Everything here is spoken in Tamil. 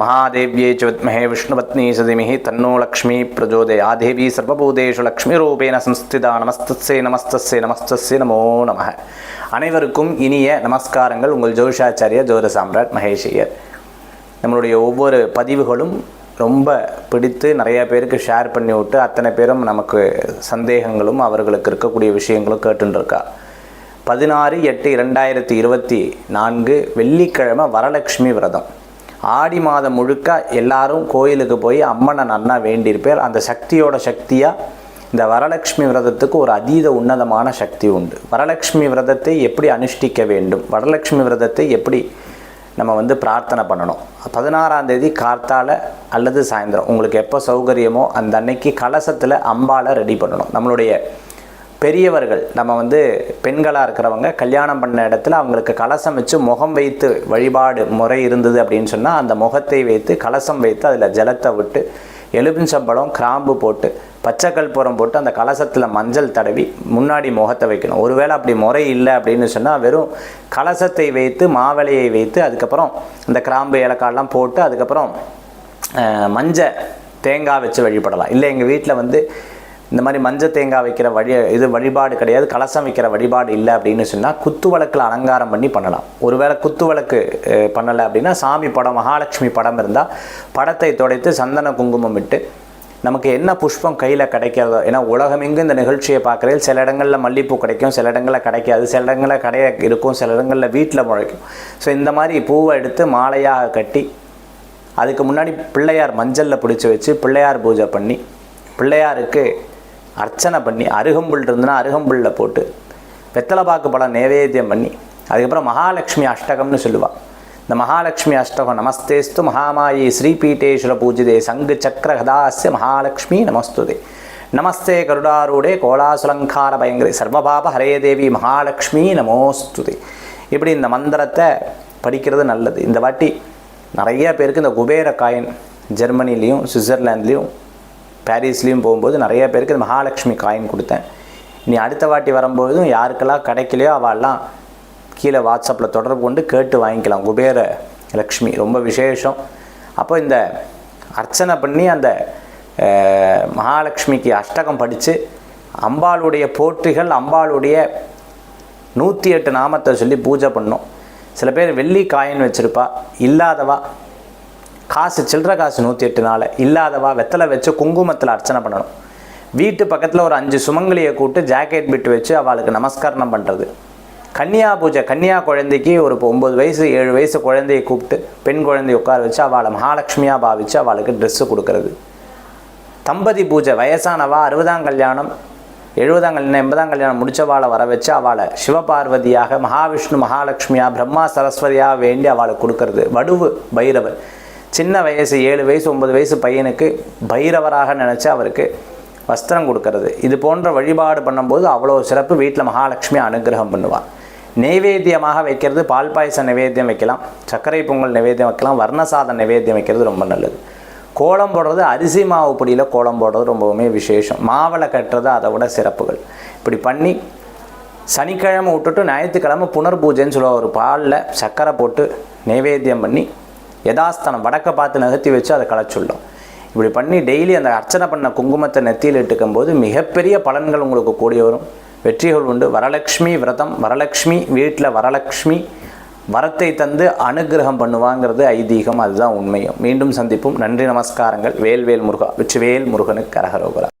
மகாதேவியை வித்மஹே விஷ்ணுபத்னி சதிமிஹி தன்னோ லக்ஷ்மி பிரஜோதயா தேவி சர்வபூதேஷு லக்ஷ்மி ரூபேண சம்ஸ்திதா நமஸ்தே நமஸ்தே நமஸ்தே நமோ நம அனைவருக்கும் இனிய நமஸ்காரங்கள். உங்கள் ஜோஷாச்சாரிய ஜோத சாம்ராட் மகேஷ் நம்மளுடைய ஒவ்வொரு பதிவுகளும் ரொம்ப பிடித்து நிறைய பேருக்கு ஷேர் பண்ணி விட்டு அத்தனை பேரும் நமக்கு சந்தேகங்களும் அவர்களுக்கு இருக்கக்கூடிய விஷயங்களும் கேட்டுருக்கா பதினாறு எட்டு இரண்டாயிரத்தி இருபத்தி நான்கு வெள்ளிக்கிழமை வரலட்சுமி விரதம். ஆடி மாதம் முழுக்க எல்லாரும் கோயிலுக்கு போய் அம்மனை நன்னா வேண்டியிருப்பார். அந்த சக்தியோட சக்தியாக இந்த வரலட்சுமி விரதத்துக்கு ஒரு அதீத உன்னதமான சக்தி உண்டு. வரலட்சுமி விரதத்தை எப்படி அனுஷ்டிக்க வேண்டும்? வரலட்சுமி விரதத்தை எப்படி நம்ம வந்து பிரார்த்தனை பண்ணணும்? பதினாறாம் தேதி கார்த்தால அல்லது சாயந்தரம். உங்களுக்கு எப்போ சௌகரியமோ அந்த அன்னைக்கு கலசத்தில் அம்பாலை ரெடி பண்ணணும். நம்மளுடைய பெரியவர்கள் நம்ம வந்து பெண்களாக இருக்கிறவங்க கல்யாணம் பண்ண இடத்துல அவங்களுக்கு கலசம் வச்சு முகம் வைத்து வழிபாடு முறை இருந்தது அப்படின்னு சொன்னால் அந்த முகத்தை வைத்து கலசம் வைத்து அதில் ஜலத்தை விட்டு எலுமிச்சம்பழம் கிராம்பு போட்டு பச்சை கற்பூரம் போட்டு அந்த கலசத்தில் மஞ்சள் தடவி முன்னாடி முகத்தை வைக்கணும். ஒருவேளை அப்படி முறை இல்லை அப்படின்னு சொன்னால் வெறும் கலசத்தை வைத்து மாவிளையை வைத்து அதுக்கப்புறம் இந்த கிராம்பு ஏலக்காயெல்லாம் போட்டு அதுக்கப்புறம் மஞ்சள் தேங்காய் வச்சு வழிபடலாம். இல்லை எங்கள் வீட்டில் வந்து இந்த மாதிரி மஞ்சள் தேங்காய் வைக்கிற வழி இது வழிபாடு கிடையாது கலசம் வைக்கிற வழிபாடு இல்லை அப்படின்னு சொன்னால் குத்து விளக்கில் அலங்காரம் பண்ணி பண்ணலாம். ஒருவேளை குத்து விளக்கு பண்ணலை அப்படின்னா சாமி படம் மகாலட்சுமி படம் இருந்தால் படத்தை துடைத்து சந்தன குங்குமம் விட்டு நமக்கு என்ன புஷ்பம் கையில் கிடைக்கிறதோ ஏன்னா உலகமெங்கு இந்த நிகழ்ச்சியை பார்க்குறது சில இடங்களில் மல்லிகைப்பூ கிடைக்கும் சில இடங்களில் கிடைக்காது சில இடங்களில் கடைய இருக்கும் சில இடங்களில் வீட்டில் முளைக்கும். ஸோ இந்த மாதிரி பூவை எடுத்து மாலையாக கட்டி அதுக்கு முன்னாடி பிள்ளையார் மஞ்சளில் பிடிச்சி வச்சு பிள்ளையார் பூஜை பண்ணி பிள்ளையாருக்கு அர்ச்சனை பண்ணி அருகம்புல் இருந்துன்னா அருகம்புல்ல போட்டு வெத்தலைப்பாக்கு பழம் நைவேத்தியம் பண்ணி அதுக்கப்புறம் மகாலட்சுமி அஷ்டகம்னு சொல்லுவாள் இந்த மகாலட்சுமி அஷ்டகம் நமஸ்தேஸ்து மகாமாயி ஸ்ரீபீட்டேஸ்வர பூஜிதே சங்கு சக்கர கதாசிய மகாலட்சுமி நமஸ்துதே. நமஸ்தே கருடாரூடே கோலாசுலங்கார பயங்கரி சர்வபாப ஹரே தேவி மகாலட்சுமி நமோஸ்துதே. இப்படி இந்த மந்திரத்தை படிக்கிறது நல்லது. இந்த வாட்டி நிறைய பேருக்கு இந்த குபேர காயின் ஜெர்மனிலையும் சுவிட்சர்லாண்ட்லேயும் பாரிஸ்லேயும் போகும்போது நிறைய பேருக்கு மகாலட்சுமி காயின் கொடுத்தேன். நீ அடுத்த வாட்டி வரும்போதும் யாருக்கெல்லாம் கிடைக்கலையோ அவெல்லாம் கீழே வாட்ஸ்அப்பில் தொடர்பு கொண்டு கேட்டு வாங்கிக்கலாம். குபேர லக்ஷ்மி ரொம்ப விசேஷம். அப்போ இந்த அர்ச்சனை பண்ணி அந்த மகாலட்சுமிக்கு அஷ்டகம் படித்து அம்பாளுடைய போற்றிகள் அம்பாளுடைய நூற்றி எட்டு நாமத்தை சொல்லி பூஜை பண்ணோம். சில பேர் வெள்ளி காயின் வச்சுருப்பா இல்லாதவா? காசு சில்லற காசு நூற்றி எட்டு நாள் இல்லாதவா வெத்தலை வச்சு குங்குமத்தில் அர்ச்சனை பண்ணணும். வீட்டு பக்கத்தில் ஒரு அஞ்சு சுமங்கலியை கூப்பிட்டு ஜாக்கெட் பிட்டு வச்சு அவளுக்கு நமஸ்காரம் பண்ணுறது கன்னியா பூஜை கன்னியா குழந்தைக்கு ஒரு இப்போ ஒம்பது வயசு ஏழு வயசு குழந்தையை கூப்பிட்டு பெண் குழந்தையை உட்கார வச்சு அவளை மகாலட்சுமியாக பாவித்து அவளுக்கு ட்ரெஸ்ஸு கொடுக்கறது. தம்பதி பூஜை வயசானவா அறுபதாம் கல்யாணம் எழுபதாம் கல்யாணம் எண்பதாம் கல்யாணம் முடித்தவாளை வர வச்சு அவளை சிவபார்வதியாக மகாவிஷ்ணு மகாலட்சுமியாக பிரம்மா சரஸ்வதியாக வேண்டி அவளுக்கு கொடுக்கறது. வடுவு பைரவர். சின்ன வயசு ஏழு வயசு ஒன்பது வயசு பையனுக்கு பைரவராக நினச்சி அவருக்கு வஸ்திரம் கொடுக்கறது. இது போன்ற வழிபாடு பண்ணும்போது அவ்வளோ சிறப்பு. வீட்டில் மகாலட்சுமி அனுகிரகம் பண்ணுவாள் நைவேத்தியமாக வைக்கிறது பால் பாயசம் நைவேத்தியம் வைக்கலாம் சர்க்கரை பொங்கல் நைவேத்தியம் வைக்கலாம் வர்ணசாத நைவேத்தியம் வைக்கிறது ரொம்ப நல்லது. கோலம் போடுறது அரிசி மாவு பொடியில் கோலம் போடுறது ரொம்பவுமே விசேஷம். மாவளை கட்டுறது அதை விட சிறப்புகள். இப்படி பண்ணி சனிக்கிழமை விட்டுட்டு ஞாயிற்றுக்கிழமை புனர் பூஜைன்னு சொல்லுவாங்க ஒரு பாலில் சர்க்கரை போட்டு நைவேத்தியம் பண்ணி யதாஸ்தானம் வடக்க பார்த்து நகர்த்தி வச்சு அதை களைச்சுள்ளோம் இப்படி பண்ணி டெய்லி அந்த அர்ச்சனை பண்ண குங்குமத்தை நெத்தியில் இட்டுக்கும் போது மிகப்பெரிய பலன்கள் உங்களுக்கு கூடி வரும். வெற்றிகள் உண்டு. வரலக்ஷ்மி விரதம் வரலக்ஷ்மி வீட்டில் வரலக்ஷ்மி வரத்தை தந்து அனுகிரகம் பண்ணுவாங்கிறது ஐதீகம். அதுதான் உண்மையும். மீண்டும் சந்திப்போம். நன்றி நமஸ்காரங்கள். வேல்வேல் முருகா. வெற்றிவேல் முருகனுக்கு கரகரோகரா